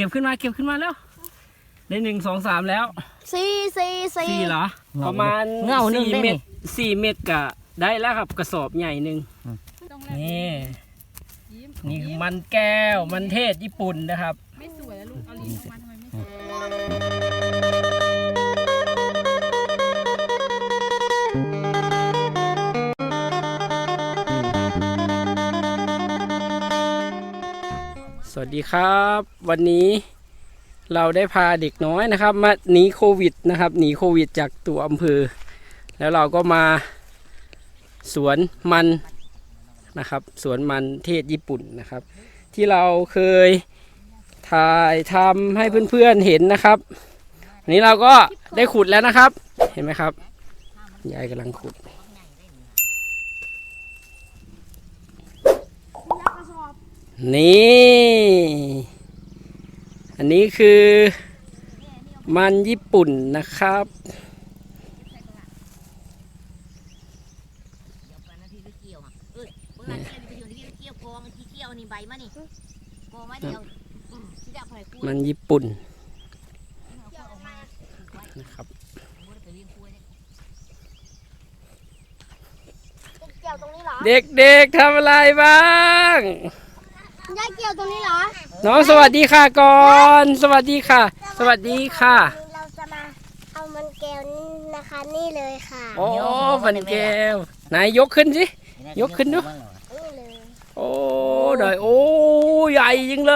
ก็บขึ้นมาเก็บขึ้นมาแล้วได้หนึ่งสองสามแล้วสี่สี่สี่สี่เหรอประมาณเงาหนึ่งสี่ได้เม็นี่ดสี่เม็ดกะได้แล้วครับกระสอบใหญ่หนึ่งต้องแลกนี่ยิ้มนี่คือมันแก้วมันเทศญี่ปุ่นนะครับ ไม่สวยแล้วลูก เอาลิ้นออกมาทำไมไม่สวย ดีครับ วันนี้เราได้พาเด็กน้อยนะครับ มาหนีโควิดนะครับหนีโควิดจากตัวอำเภอ แล้วเราก็มาสวนมันนะครับสวนมันเทศญี่ปุ่นนะครับ ที่เราเคยถ่ายทำให้เพื่อนๆเห็นนะครับอันนี้เราก็ได้ขุดแล้วนะครับ เห็นไหมครับยายกำลังขุดนี่ อันนี้คือมันญี่ปุ่นนะครับเดี๋ยวกันนาทีไปเกี่ยวอะเอ้ยเมื่อไหร่เกี่ยวนี่ไปเกี่ยวที่เกี่ยวกองที่เกี่ยวนี่ใบมานี่กองไว้เดียวอืมที่จะเอาไปกล้วยมันญี่ปุ่นเอากล้วยออกมาปลูกไว้นะครับบ่ได้ไปเลี้ยงกล้วยเนี่ยเกี่ยวตรงนี้เหรอเด็กๆทำอะไรบ้างยายเกี่ยวตรงนี้เหรอ น้องสวัสดีค่ะก่อน สวัสดีค่ะ สวัสดีค่ะ เราจะมาเอามันแก้วนี่นะคะนี่เลยค่ะโอ้มันแก้วไหนายยกขึ้นสิ ยกขึ้นดู นี่เลยโอ้ได้โอ้ใหญ่จริงเล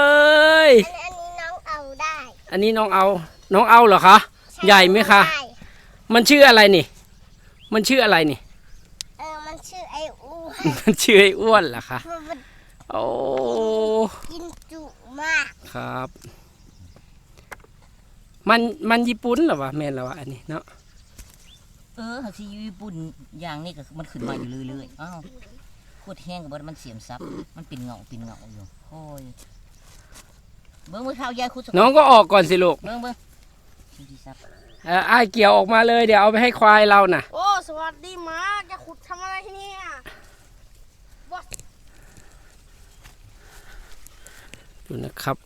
ยอันนี้น้องเอาได้อันนี้น้องเอา น้องเอาเหรอคะ ใหญ่ไหมคะได้มันชื่ออะไรนี่ มันชื่ออะไรนี่ เออมันชื่อไอ้อ้วนมันชื่อไอ้อ้วนเหรอคะ มันโอ้กินจุมาก ครับ มันมันญี่ปุ่นเหรอวะแม่นเหรอวะอันนี้เนาะเออหากสิอยู่ญี่ปุ่นอย่างนี้ก็มันขึ้นมาอยู่เรื่อยๆอ้าวโคตรแห้งกับบ่มันเสียมซับ มันเป็นเงาเป็นเงาอยู่โอ้ยเบิ่งมือเท้ายายคุดสักน้องก็ออกก่อนสิลูกเบิ่งเบิ่งสิซับเอออ้ายเกี่ยวออกมาเลยเดี๋ยวเอาไปให้ควายเราน่ะ โอ้ สวัสดีมาจะขุดทำอะไรที่นี่ ดูนะครับ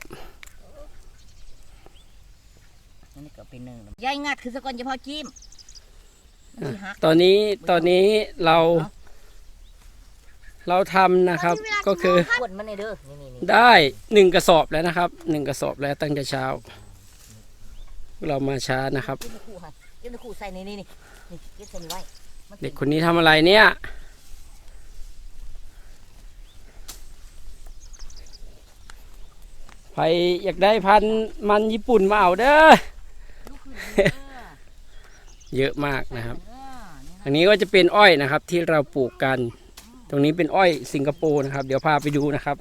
อันนี้ก็เป็นหนึ่งยายงัดคือสะก่อนจะพอจิ้มมันสิหักตอนนี้ตอนนี้เราเอ้าเราทำนะครับก็คือขวดมันในเด้อนี่นี่นี่ได้หนึ่งกระสอบแล้วนะครับหนึ่งกระสอบแล้วตั้งแต่เช้า เรามาช้านะครับเก็บตะคู่ค่ะเก็บตะคู่ใส่ในนี่นี่นี่เก็บใส่นี่ไว้มันเด็กคนนี้ทำอะไรเนี่ยใค รอยากได้พันธุ์มันญี่ปุ่นมาเอาเด้อ ลูกขึ้นเออเยอะมากนะครับเออนี่อันนี้ก็จะเป็นอ้อยนะครับที่เราปลูกกัน ตรงนี้เป็นอ้อยสิงคโปร์นะครับ เดี๋ยวพาไปดูนะครับ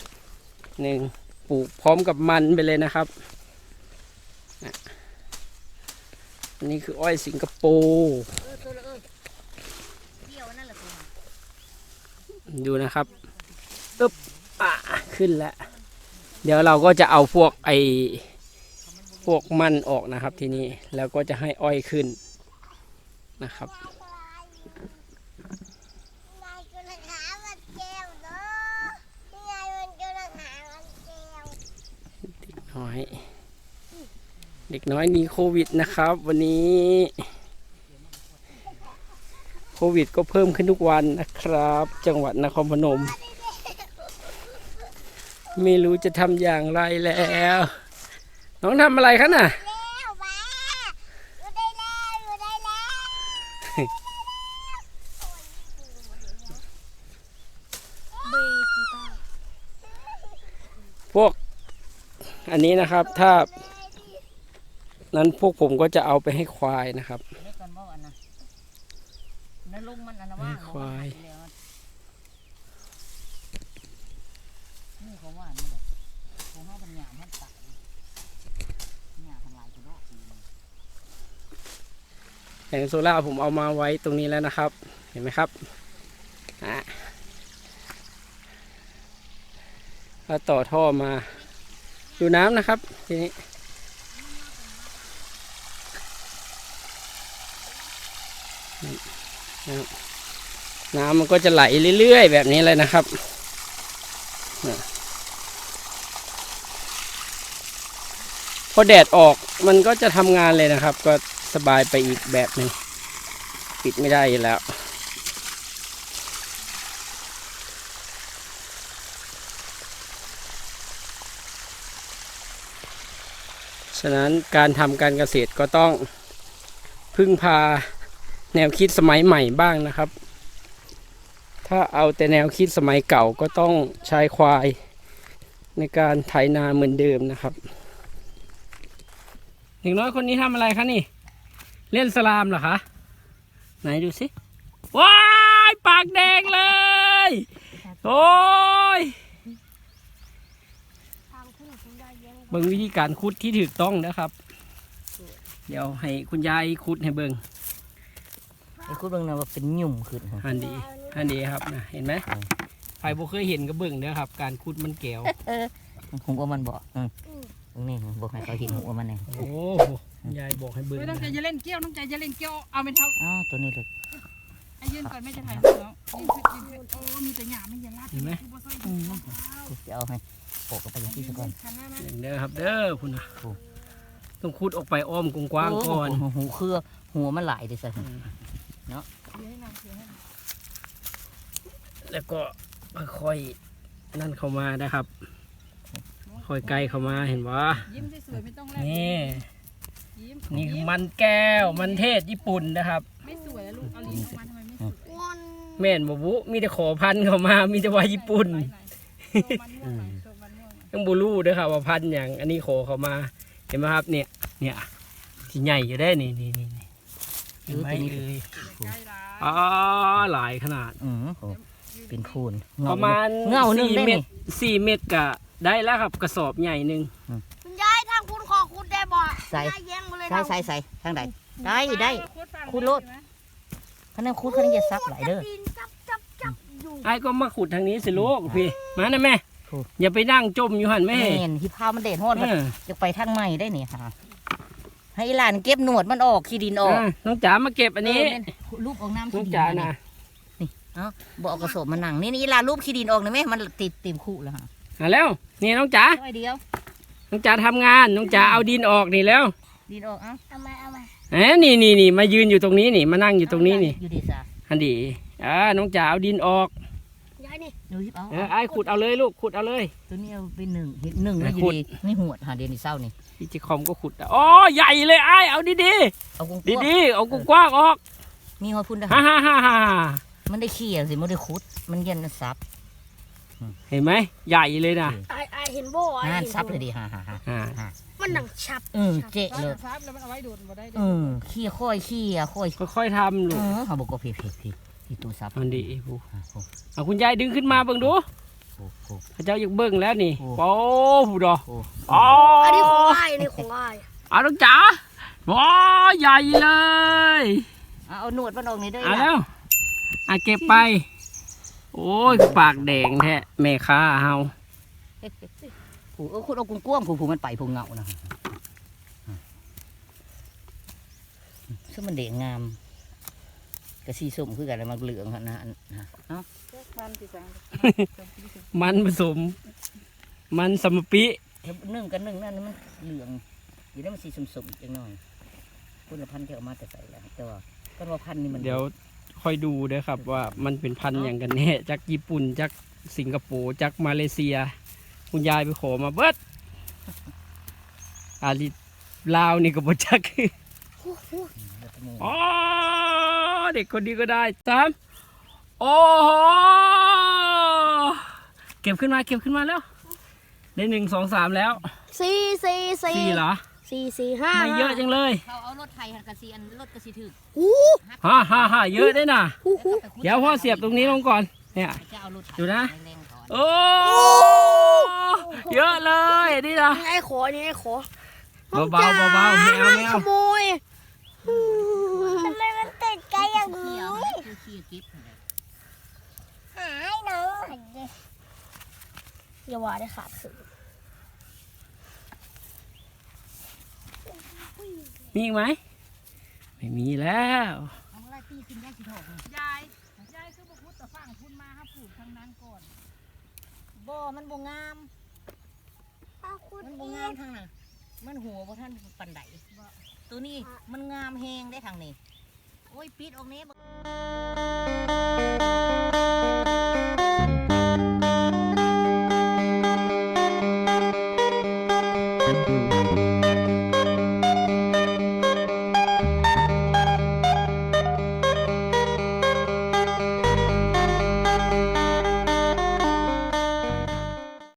หนึ่งปลูกพร้อมกับมันไปเลยนะครับอะอันนี้คืออ้อยสิงคโปร์เออตัวละเอ้ยเกี่ยวนั่นแหละตัวน่ะดูนะครับปึ๊บอะขึ้นแล้ว เดี๋ยวเราก็จะเอาพวกไอพวกมันออกนะครับทีนี้แล้วก็จะให้อ้อยขึ้นนะครับนายกำลังหามันแก้วเนาะนี่ไงมันกน้อยเด็กน้อยหนีโควิดนะครับ วันนี้โควิดก็เพิ่มขึ้นทุกวันนะครับ จังหวัดนครพนม ไม่รู้จะทำอย่างไรแล้ว น้องทำอะไรคะน่ะแล้วมาอยู่ได้แล้วอยู่ได้แล้วเบจิต้าพวก อันนี้นะครับถ้า นั้นพวกผมก็จะเอาไปให้ควายนะครับ เล็กกันบ่อันน่ะนั่นลุงมันอันน่ะว่างควาย นี่เขาว่านี่แหละเขาให้เป็นหยามให้ตายหยามทำลายกระโดดดีเลย แผงโซล่าผมเอามาไว้ตรงนี้แล้วนะครับ เห็นไหมครับอะแล้วต่อท่อมาดูน้ำนะครับทีนี้น้ำมันก็จะไหลเรื่อยๆ แบบนี้เลยนะครับพอแดดออกมันก็จะทำงานเลยนะครับ ก็ สบายไปอีกแบบหนึ่งปิดไม่ได้แล้ว ฉะนั้นการทำการเกษตรก็ต้องพึ่งพาแนวคิดสมัยใหม่บ้างนะครับ ถ้าเอาแต่แนวคิดสมัยเก่าก็ต้องใช้ควายในการไถนาเหมือนเดิมนะครับ เด็กน้อยคนนี้ทำอะไรคะนี่ เล่นสลามเหรอคะ ไหนดูสิว้ายปากแดงเลย โอ้ยทางขึ้นคุณยายเลี้ยงเบิ่งวิธีการคุดที่ถูกต้องนะครับ เดี๋ยวให้คุณยายคุดให้เบิ่งไอ้คุณเบิ่งนะว่าเป็นหยุ่มขึ้นฮะอันดีอันดีครับนะเห็นไหมใครบ่เคยเห็นก็เบิ่งเด้อครับ การคุดมันแก้วผมว่ามันบอกอืมตรงนี้บอกให้เขาเห็นหัวมันเองโอ้โห ยายบอกให้เบิ่งไม่ต้องใจนะจะเล่นเกี้ยวต้องใจจะเล่นเกี้ยวเอาไปเท่าอ้าวตัวนี้เลยไอ้ยืนก่อนไม่จะถ่ายรูปแล้วยืนขึ้นยืนขึ้นโอ้มีแต่หยาไม่ยันลาดกูบ่ซอยอืมจะเอาให้โปะกันไปอย่างที่ซะก่อนขันหน้ามาเบิ่งเด้อครับเด้อคุณนะโอ้ต้องคุดออกไปอ้อมกว้างๆก่อนโโหหูเครือหัวมันหลายดิสิเดี๋ยวให้นางเสียให้แล้วก็ค่อยๆนั่นเข้ามานะครับ ค่อยใกล้เข้ามาเห็นปะยิ้มสวยๆไม่ต้องแลกนี่ยิ้ม นี่คือมันแก้วมันเทศญี่ปุ่นนะครับ ไม่สวยแล้วลูกเอาลิ้นออกมาทำไมไม่สวยงอนแม่นบบุมีแต่ขอพันธุ์เข้ามา มีแต่ว่าญี่ปุ่นโชว์มันม่วงหน่อยโชว์มันม่วงหน่อยต้องบูรูด้วยครับว่าพันธุ์อย่างอันนี้ขอเข้ามา เห็นไหมครับเนี่ย เนี่ยที่ใหญ่อยู่ได้นี่นี่นี่นี่เห็นไหมเอ่ยใกล้ละอ๋อหลายขนาด อืมโอ้เป็นคูณประมาณเงาหนึ่งสี่ได้เม็นี่ดสี่เม็ดกะได้แล้วครับกระสอบใหญ่หนึ่ง คุณยายทางคุณขอคุณได้บ่คุณยายเลี้ยงมาเลย ใส่ใส่ใส่ทางใดได้ได้โคุณโลดคะแนนคูณคะแนนจะซักหลายเด้อดินจับจับจับอยู่ไอ้ก็มาขุดทางนี้สิลูกพี่มานะแม่โอ้อย่าไปนั่งจมอยู่หันแม่แม่นที่พามันเด็ดฮอดเอมันอจะไปทางใหม่ได้นี่ค่ะ ให้หลานเก็บหนวดมันออกขี้ดินออกอะน้องจ๋ามาเก็บอันนี้เแม่รูปออกน้ำน้ขี้องดินจ๋านี่นะบอกเอากระสอบมานั่งนี่นี่หลานรูปขี้ดินออกหน่อยไหมมันติดเต็มคู่แล้วค่ะมาแล้วนี่น้องจ๋าร้อยเดียวน้องจ๋าทำงานน้องจ๋าเอาดินออกนี่แล้ว ดินออกเอ้าเอามาเอามาเอ้นี่นี่นี่มายืนอยู่ตรงนี้นี่ มานั่งอยู่ตรงนี้นี่อยู่ดีซ่าอันดีอ่าน้องจ๋าเอาดินออกยายนี่ดูฮิปเอาเออไอ้ขุดเอาเลยลูกขุดเอาเลย ตัวนี้เอาไปหนึ่งเห็นหนึ่งไหนแล้วอขุยู่ดดีนี่หัวดหาเดยวนิเศร้านี่พี่จิคอมก็ขุดอะอ๋อใหญ่เลยไอ้เอาดีดีเอากงดีดีๆเอากว้างๆออก มีหอยพุ่นนะฮ่าฮ่าฮ่าฮ่ามันได้ขี้อะสิมันได้คุด มันเย็นมันซับ เห็นไหมใหญ่เลยนะไอไอเห็นบ่ไออ่านเห็นซับเลยดิฮ่าฮ่าฮ่าอ่ามันหนังฉับเออเจ๊เลเลยยซับแล้วมันเอาไว้ดูดบ่ได้เด้เออขี้ค่อยขี้อะค่อยค่อยๆทำเอลูกอเขาบอกว่าพี่พี่พี่พี่ตู้ซับอันดีผู้อะโอ้เอาคุณยายดึงขึ้นมาเบิ่งดูโหโหพระเจ้าอยากเบิ่งแล้วนี่โอ้ โอ้ผู้ดอโอ้อ๋ออันนี้ของไออันนี้ของไอเอาน้องจ๋าว้าใหญ่เลยเอาเอาหนวดมันออกนี่เด้วยเอาแล้วอะเก็บไป โอ้ยปากแดงแท้แม่ค้าเฮาผูเออคุณเอากุ้งกว้างผูผูมันไปผูเงานะซึ่งมันเด็กงามกระสีส้มคือกันแล้วมันเหลืองหั่นนะอันนะเอ้ามันสิจังมันผสม มันสมปิเดี๋ยวนึ่งกันนึ่งนั่นมันเหลืองอยู่ได้มันสีส้มๆจังหน่อยคุณพันธุ์ที่เอามาแต่ใส่แล้วแต่ว่าก็ว่าพันธุ์นี่มันเดี๋ยว ค่อยดูเด้อครับว่ามันเป็นพันธุ์อย่างกันแน่จากญี่ปุ่นจากสิงคโปร์จากมาเลเซีย คุณยายไปขอมาเบิดอาลิลาวนี่ก็บ่จักแล้วก็หมูอ๋อเด็กคนนี้ก็ได้สามโอ้โหเก็บขึ้นมาเก็บขึ้นมาแล้ว ได้หนึ่งสองสามแล้วสี่สี่สี่สี่เหรอสี่สี่ห้าไม่เยอะจังเลยเขาเอารถไทย หันกระสีอันรถกระสีถือหูฮ่าฮ่าฮ่าเยอะได้น่ะ หูหูเดี๋ยวพ่อเสียบตรงนี้ลงก่อน เนี่ย จะเอารถไถดูนะ แรงๆก่อนโอ้เยอะเลยนี่นะนี่ไอ้ขอนี่ไอ้ขอเบาๆเบาๆไม่เอาไม่เอา ขโมยทำไมมันติดกันอย่างเขีนี้ยวนั่นคือขี้กิ๊บนั่นแหละหายเลยอย่าว่าได้ขาดสื่อมีอีกไหม ไม่มีแล้วเอาอะไรตีขึ้นได้สิถอกนี่ยาย ยายคือบ่พุทธแต่ฟังคุณมาหาปลูกทางนั้นก่อนบ่มันบ่งามเอาคุณมันบ่อีงามกทางนั้นมันหัวบ่ท่านปันไดตัวนี้มันงามแฮงได้ทางนี้ โอ้ยปิดออกแนี้